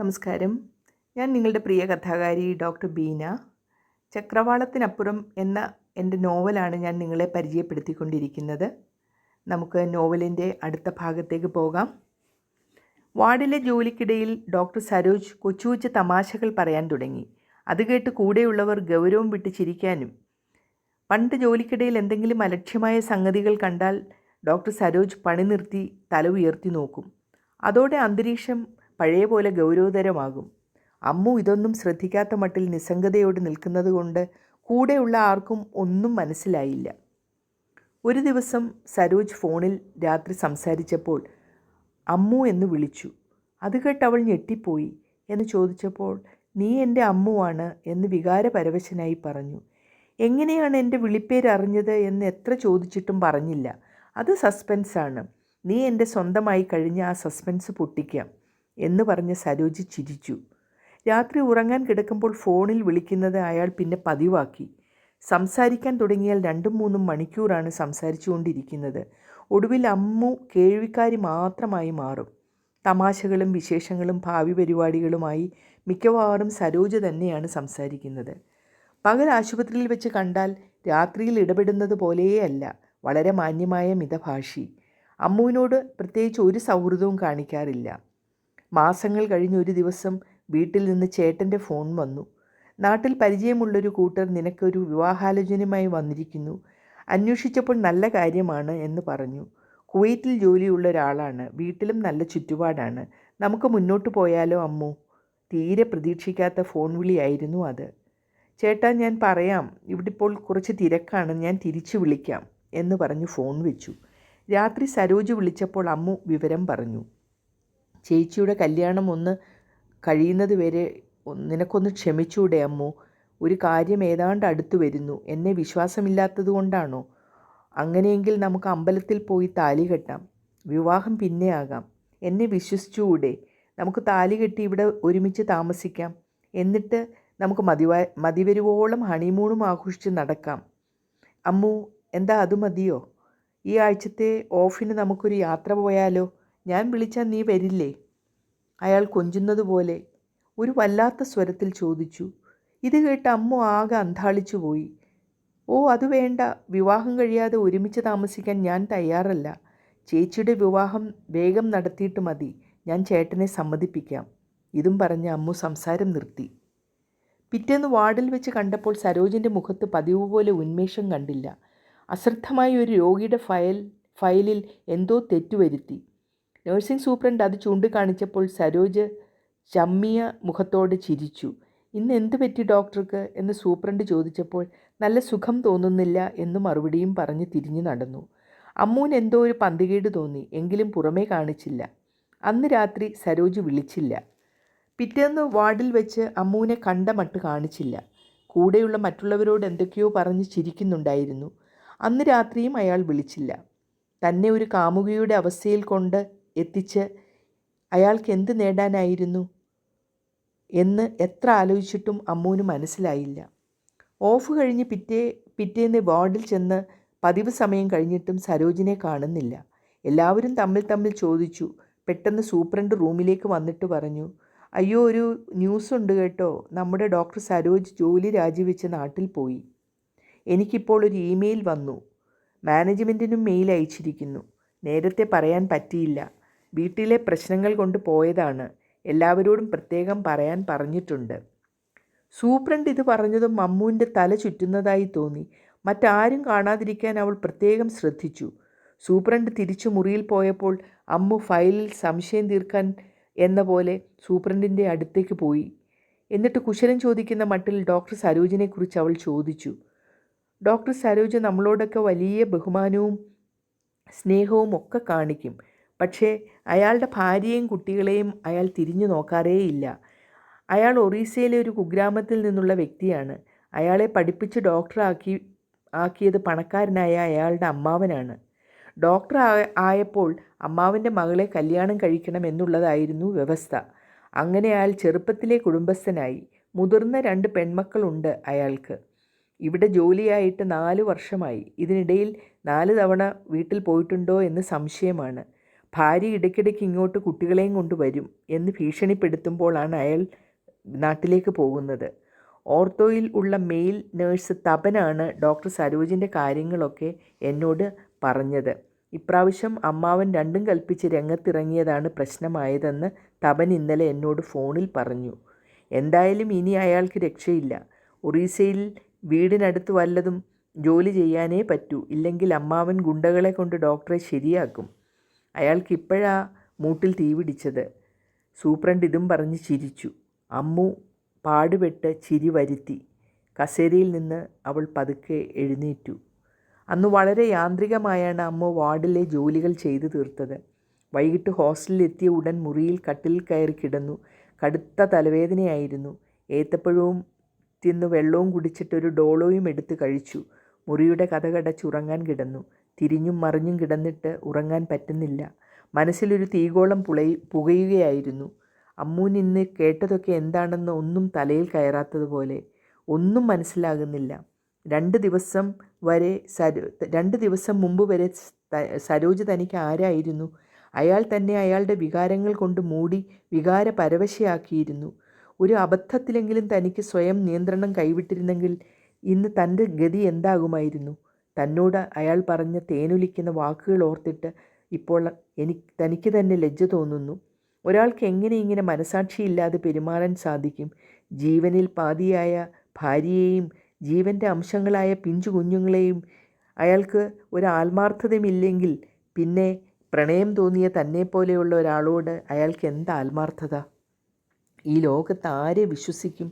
നമസ്കാരം. ഞാൻ നിങ്ങളുടെ പ്രിയ കഥാകാരി ഡോക്ടർ ബീന. ചക്രവാളത്തിനപ്പുറം എന്ന എന്റെ നോവലാണ് ഞാൻ നിങ്ങളെ പരിചയപ്പെടുത്തിക്കൊണ്ടിരിക്കുന്നത്. നമുക്ക് നോവലിന്റെ അടുത്ത ഭാഗത്തേക്ക് പോകാം. വാർഡിലെ ജോലിക്കിടയിൽ ഡോക്ടർ സരോജ് കൊച്ചു കൊച്ചു തമാശകൾ പറയാൻ തുടങ്ങി. അത് കേട്ട് കൂടെയുള്ളവർ ഗൗരവം വിട്ട് ചിരിക്കാനും. പണ്ട് ജോലിക്കിടയിൽ എന്തെങ്കിലും അലക്ഷ്യമായ സംഗതികൾ കണ്ടാൽ ഡോക്ടർ സരോജ് പണി നിർത്തി തല ഉയർത്തി നോക്കും. അതോടെ അന്തരീക്ഷം പഴയ പോലെ ഗൗരവതരമാകും. അമ്മു ഇതൊന്നും ശ്രദ്ധിക്കാത്ത മട്ടിൽ നിസ്സംഗതയോട് നിൽക്കുന്നതുകൊണ്ട് കൂടെയുള്ള ആർക്കും ഒന്നും മനസ്സിലായില്ല. ഒരു ദിവസം സരോജ് ഫോണിൽ രാത്രി സംസാരിച്ചപ്പോൾ അമ്മു എന്ന് വിളിച്ചു. അത് കേട്ട് അവൾ ഞെട്ടിപ്പോയി എന്ന് ചോദിച്ചപ്പോൾ നീ എന്റെ അമ്മുവാണ് എന്ന് വികാരപരവശനായി പറഞ്ഞു. എങ്ങനെയാണ് എന്റെ വിളിപ്പേര് അറിഞ്ഞത് എന്ന് എത്ര ചോദിച്ചിട്ടും പറഞ്ഞില്ല. അത് സസ്പെൻസാണ്. നീ എന്റെ സ്വന്തമായി കഴിഞ്ഞ ആ സസ്പെൻസ് പൊട്ടിക്കാം. എന്ന് പറഞ്ഞ് സരോജ് ചിരിച്ചു. രാത്രി ഉറങ്ങാൻ കിടക്കുമ്പോൾ ഫോണിൽ വിളിക്കുന്നത് അയാൾ പിന്നെ പതിവാക്കി. സംസാരിക്കാൻ തുടങ്ങിയാൽ രണ്ടും മൂന്നും മണിക്കൂറാണ് സംസാരിച്ചുകൊണ്ടിരിക്കുന്നത്. ഒടുവിൽ അമ്മു കേൾവിക്കാരി മാത്രമായി മാറും. തമാശകളും വിശേഷങ്ങളും ഭാവി പരിപാടികളുമായി മിക്കവാറും സരോജ് തന്നെയാണ് സംസാരിക്കുന്നത്. പകൽ ആശുപത്രിയിൽ വെച്ച് കണ്ടാൽ രാത്രിയിൽ ഇടപെടുന്നത് പോലെയല്ല വളരെ മാന്യമായ മിതഭാഷി. അമ്മുവിനോട് പ്രത്യേകിച്ച് ഒരു സൗഹൃദവും കാണിക്കാറില്ല. മാസങ്ങൾ കഴിഞ്ഞ ഒരു ദിവസം വീട്ടിൽ നിന്ന് ചേട്ടന്റെ ഫോൺ വന്നു. നാട്ടിൽ പരിചയമുള്ളൊരു കൂട്ടർ നിനക്കൊരു വിവാഹാലോചനയുമായി വന്നിരിക്കുന്നു. അന്വേഷിച്ചപ്പോൾ നല്ല കാര്യമാണ് എന്ന് പറഞ്ഞു. കുവൈറ്റിൽ ജോലിയുള്ള ഒരാളാണ്. വീട്ടിലും നല്ല ചുറ്റുപാടാണ്. നമുക്ക് മുന്നോട്ട് പോയാലോ അമ്മു? തീരെ പ്രതീക്ഷിക്കാത്ത ഫോൺ വിളിയായിരുന്നു അത്. ചേട്ടാ ഞാൻ പറയാം. ഇവിടെ ഇപ്പോൾ കുറച്ച് തിരക്കാണ്. ഞാൻ തിരിച്ചു വിളിക്കാം എന്ന് പറഞ്ഞു ഫോൺ വെച്ചു. രാത്രി സരോജ് വിളിച്ചപ്പോൾ അമ്മു വിവരം പറഞ്ഞു. ചേച്ചിയുടെ കല്യാണം ഒന്ന് കഴിയുന്നത് വരെ നിനക്കൊന്ന് ക്ഷമിച്ചൂടെ അമ്മു. ഒരു കാര്യം ഏതാണ്ട് അടുത്തു വരുന്നു. എന്നെ വിശ്വാസമില്ലാത്തത് കൊണ്ടാണോ? അങ്ങനെയെങ്കിൽ നമുക്ക് അമ്പലത്തിൽ പോയി താലി കെട്ടാം. വിവാഹം പിന്നെ ആകാം. എന്നെ വിശ്വസിച്ചുകൂടെ നമുക്ക് താലി കെട്ടി ഇവിടെ ഒരുമിച്ച് താമസിക്കാം. എന്നിട്ട് നമുക്ക് മതിവാ മതിവരുവോളം ഹണിമൂണും ആഘോഷിച്ച് നടക്കാം. അമ്മു എന്താ അത് മതിയോ? ഈ ആഴ്ചത്തെ ഓഫിന് നമുക്കൊരു യാത്ര പോയാലോ? ഞാൻ വിളിച്ചാൽ നീ വരില്ലേ? അയാൾ കൊഞ്ചുന്നതുപോലെ ഒരു വല്ലാത്ത സ്വരത്തിൽ ചോദിച്ചു. ഇത് കേട്ട് അമ്മ ആകെ അന്താളിച്ചു പോയി. ഓ അത് വേണ്ട. വിവാഹം കഴിയാതെ ഒരുമിച്ച് താമസിക്കാൻ ഞാൻ തയ്യാറല്ല. ചേച്ചിയുടെ വിവാഹം വേഗം നടത്തിയിട്ട് മതി. ഞാൻ ചേട്ടനെ സമ്മതിപ്പിക്കാം. ഇതും പറഞ്ഞ് അമ്മു സംസാരം നിർത്തി. പിറ്റേന്ന് വാർഡിൽ വെച്ച് കണ്ടപ്പോൾ സരോജിന്റെ മുഖത്ത് പതിവ് പോലെ ഉന്മേഷം കണ്ടില്ല. അശ്രദ്ധമായ ഒരു രോഗിയുടെ ഫയൽ ഫയലിൽ എന്തോ തെറ്റുവരുത്തി. നഴ്സിംഗ് സൂപ്രണ്ട് അത് ചൂണ്ടിക്കാണിച്ചപ്പോൾ സരോജ് ചമ്മിയ മുഖത്തോട് ചിരിച്ചു. ഇന്ന് എന്ത് പറ്റി ഡോക്ടർക്ക്? എന്ന് സൂപ്രണ്ട് ചോദിച്ചപ്പോൾ നല്ല സുഖം തോന്നുന്നില്ല എന്ന് മറുപടിയും പറഞ്ഞ് തിരിഞ്ഞു നടന്നു. അമ്മൂന് എന്തോ ഒരു പന്തികേട് തോന്നി എങ്കിലും പുറമേ കാണിച്ചില്ല. അന്ന് രാത്രി സരോജ് വിളിച്ചില്ല. പിറ്റേന്ന് വാർഡിൽ വെച്ച് അമ്മൂനെ കണ്ട മട്ട് കാണിച്ചില്ല. കൂടെയുള്ള മറ്റുള്ളവരോട് എന്തൊക്കെയോ പറഞ്ഞ് ചിരിക്കുന്നുണ്ടായിരുന്നു. അന്ന് രാത്രിയും അയാൾ വിളിച്ചില്ല. തന്നെ ഒരു കാമുകിയുടെ അവസ്ഥയിൽ കൊണ്ട് എത്തിച്ച് അയാൾക്ക് എന്ത് നേടാനായിരുന്നു എന്ന് എത്ര ആലോചിച്ചിട്ടും അമ്മൂന് മനസ്സിലായില്ല. ഓഫ് കഴിഞ്ഞ് പിറ്റേ പിറ്റേന്ന് വാർഡിൽ ചെന്ന് പതിവ് സമയം കഴിഞ്ഞിട്ടും സരോജിനെ കാണുന്നില്ല. എല്ലാവരും തമ്മിൽ തമ്മിൽ ചോദിച്ചു. പെട്ടെന്ന് സൂപ്രണ്ട് റൂമിലേക്ക് വന്നിട്ട് പറഞ്ഞു അയ്യോ ഒരു ന്യൂസ് ഉണ്ട് കേട്ടോ. നമ്മുടെ ഡോക്ടർ സരോജ് ജോലി രാജിവെച്ച് നാട്ടിൽ പോയി. എനിക്കിപ്പോൾ ഒരു ഇമെയിൽ വന്നു. മാനേജ്മെന്റിനും മെയിൽ അയച്ചിരിക്കുന്നു. നേരത്തെ പറയാൻ പറ്റിയില്ല. വീട്ടിലെ പ്രശ്നങ്ങൾ കൊണ്ട് പോയതാണ്. എല്ലാവരോടും പ്രത്യേകം പറയാൻ പറഞ്ഞിട്ടുണ്ട്. സൂപ്രണ്ട് ഇത് പറഞ്ഞതും മമ്മൂന്റെ തല ചുറ്റുന്നതായി തോന്നി. മറ്റാരും കാണാതിരിക്കാൻ അവൾ പ്രത്യേകം ശ്രദ്ധിച്ചു. സൂപ്രണ്ട് തിരിച്ചു മുറിയിൽ പോയപ്പോൾ അമ്മു ഫയലിൽ സംശയം തീർക്കാൻ എന്ന പോലെ സൂപ്രണ്ടിന്റെ അടുത്തേക്ക് പോയി. എന്നിട്ട് കുശലം ചോദിക്കുന്ന മട്ടിൽ ഡോക്ടർ സരോജിനെക്കുറിച്ച് അവൾ ചോദിച്ചു. ഡോക്ടർ സരോജ് നമ്മളോടൊക്കെ വലിയ ബഹുമാനവും സ്നേഹവും ഒക്കെ കാണിക്കും. പക്ഷേ അയാളുടെ ഭാര്യയും കുട്ടികളെയും അയാൾ തിരിഞ്ഞു നോക്കാറേയില്ല. അയാൾ ഒറീസയിലെ ഒരു കുഗ്രാമത്തിൽ നിന്നുള്ള വ്യക്തിയാണ്. അയാളെ പഠിപ്പിച്ച് ഡോക്ടറാക്കി ആക്കിയത് പണക്കാരനായ അയാളുടെ അമ്മാവനാണ്. ഡോക്ടർ ആയപ്പോൾ അമ്മാവന്റെ മകളെ കല്യാണം കഴിക്കണം എന്നുള്ളതായിരുന്നു വ്യവസ്ഥ. അങ്ങനെ അയാൾ ചെറുപ്പത്തിലെ കുടുംബസ്ഥനായി. മുതിർന്ന രണ്ട് പെൺമക്കളുണ്ട് അയാൾക്ക്. ഇവിടെ ജോലിയായിട്ട് നാല് വർഷമായി. ഇതിനിടയിൽ നാല് തവണ വീട്ടിൽ പോയിട്ടുണ്ടോ എന്ന് സംശയമാണ്. ഭാര്യ ഇടയ്ക്കിടയ്ക്ക് ഇങ്ങോട്ട് കുട്ടികളെയും കൊണ്ടുവരും എന്ന് ഭീഷണിപ്പെടുത്തുമ്പോഴാണ് അയാൾ നാട്ടിലേക്ക് പോകുന്നത്. ഓർത്തോയിൽ ഉള്ള മെയിൽ നേഴ്സ് തപനാണ് ഡോക്ടർ സരോജിന്റെ കാര്യങ്ങളൊക്കെ എന്നോട് പറഞ്ഞത്. ഇപ്രാവശ്യം അമ്മാവൻ രണ്ടും കൽപ്പിച്ച് രംഗത്തിറങ്ങിയതാണ് പ്രശ്നമായതെന്ന് തപൻ ഇന്നലെ എന്നോട് ഫോണിൽ പറഞ്ഞു. എന്തായാലും ഇനി അയാൾക്ക് രക്ഷയില്ല. ഒറീസയിൽ വീടിനടുത്ത് വല്ലതും ജോലി ചെയ്യാനേ പറ്റൂ. ഇല്ലെങ്കിൽ അമ്മാവൻ ഗുണ്ടകളെ കൊണ്ട് ഡോക്ടറെ ശരിയാക്കും. അയാൾക്ക് ഇപ്പോഴാ മൂട്ടിൽ തീ പിടിച്ചത്. സൂപ്രണ്ട് ഇതും പറഞ്ഞ് ചിരിച്ചു. അമ്മു പാടുപെട്ട് ചിരി വരുത്തി. കസേരയിൽ നിന്ന് അവൾ പതുക്കെ എഴുന്നേറ്റു. അന്ന് വളരെ യാന്ത്രികമായാണ് അമ്മ വാർഡിലെ ജോലികൾ ചെയ്തു തീർത്തത്. വൈകിട്ട് ഹോസ്റ്റലിലെത്തിയ ഉടൻ മുറിയിൽ കട്ടിൽ കയറി കിടന്നു. കടുത്ത തലവേദനയായിരുന്നു. ഏത്തപ്പഴവും തിന്ന് വെള്ളവും കുടിച്ചിട്ടൊരു ഡോളോയും എടുത്ത് കഴിച്ചു. മുറിയുടെ കഥകടച്ചുറങ്ങാൻ കിടന്നു. തിരിഞ്ഞും മറിഞ്ഞും കിടന്നിട്ട് ഉറങ്ങാൻ പറ്റുന്നില്ല. മനസ്സിലൊരു തീകോളം പുളയി പുകയുകയായിരുന്നു. അമ്മൂൻ ഇന്ന് കേട്ടതൊക്കെ എന്താണെന്ന് ഒന്നും തലയിൽ കയറാത്തതുപോലെ. ഒന്നും മനസ്സിലാകുന്നില്ല. രണ്ട് ദിവസം വരെ സരോ രണ്ട് ദിവസം മുമ്പ് വരെ സരോജ് തനിക്ക് ആരായിരുന്നു? അയാൾ തന്നെ അയാളുടെ വികാരങ്ങൾ കൊണ്ട് മൂടി വികാര പരവശയാക്കിയിരുന്നു ഒരു അബദ്ധത്തിലെങ്കിലും തനിക്ക് സ്വയം നിയന്ത്രണം കൈവിട്ടിരുന്നെങ്കിൽ ഇന്ന് തന്റെ ഗതി എന്താകുമായിരുന്നു? തന്നോട് അയാൾ പറഞ്ഞ തേനൊലിക്കുന്ന വാക്കുകൾ ഓർത്തിട്ട് ഇപ്പോൾ എനിക്ക് തനിക്ക് തന്നെ ലജ്ജ തോന്നുന്നു. ഒരാൾക്ക് എങ്ങനെ ഇങ്ങനെ മനസാക്ഷിയില്ലാതെ പെരുമാറാൻ സാധിക്കും? ജീവനിൽ പാതിയായ ഭാര്യയെയും ജീവന്റെ അംശങ്ങളായ പിഞ്ചു കുഞ്ഞുങ്ങളെയും അയാൾക്ക് ഒരു ആത്മാർത്ഥതയുമില്ലെങ്കിൽ പിന്നെ പ്രണയം തോന്നിയ തന്നെ പോലെയുള്ള ഒരാളോട് അയാൾക്ക് എന്താ ആത്മാർത്ഥത ഈ ലോകത്ത് ആരെ വിശ്വസിക്കും?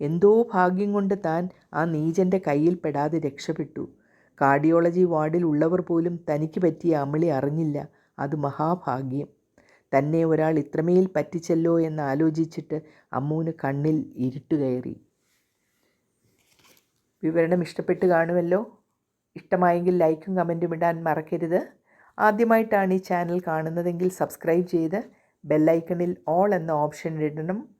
എന്തോ ഭാഗ്യം കൊണ്ട് താൻ ആ നീചന്റെ കയ്യിൽ പെടാതെ രക്ഷപ്പെട്ടു. കാർഡിയോളജി വാർഡിൽ ഉള്ളവർ പോലും തനിക്ക് പറ്റിയ അമളി അറിഞ്ഞില്ല. അത് മഹാഭാഗ്യം. തന്നെ ഒരാൾ ഇത്രമേൽ പറ്റിച്ചല്ലോ എന്ന് ആലോചിച്ചിട്ട് അമ്മൂന് കണ്ണിൽ ഇരുട്ട് കയറി. വിവരണം ഇഷ്ടപ്പെട്ട് കാണുമല്ലോ? ഇഷ്ടമായെങ്കിൽ ലൈക്കും കമന്റും ഇടാൻ മറക്കരുത്. ആദ്യമായിട്ടാണ് ഈ ചാനൽ കാണുന്നതെങ്കിൽ സബ്സ്ക്രൈബ് ചെയ്ത് ബെല്ലൈക്കണിൽ ഓൾ എന്ന ഓപ്ഷൻ ഇടണം.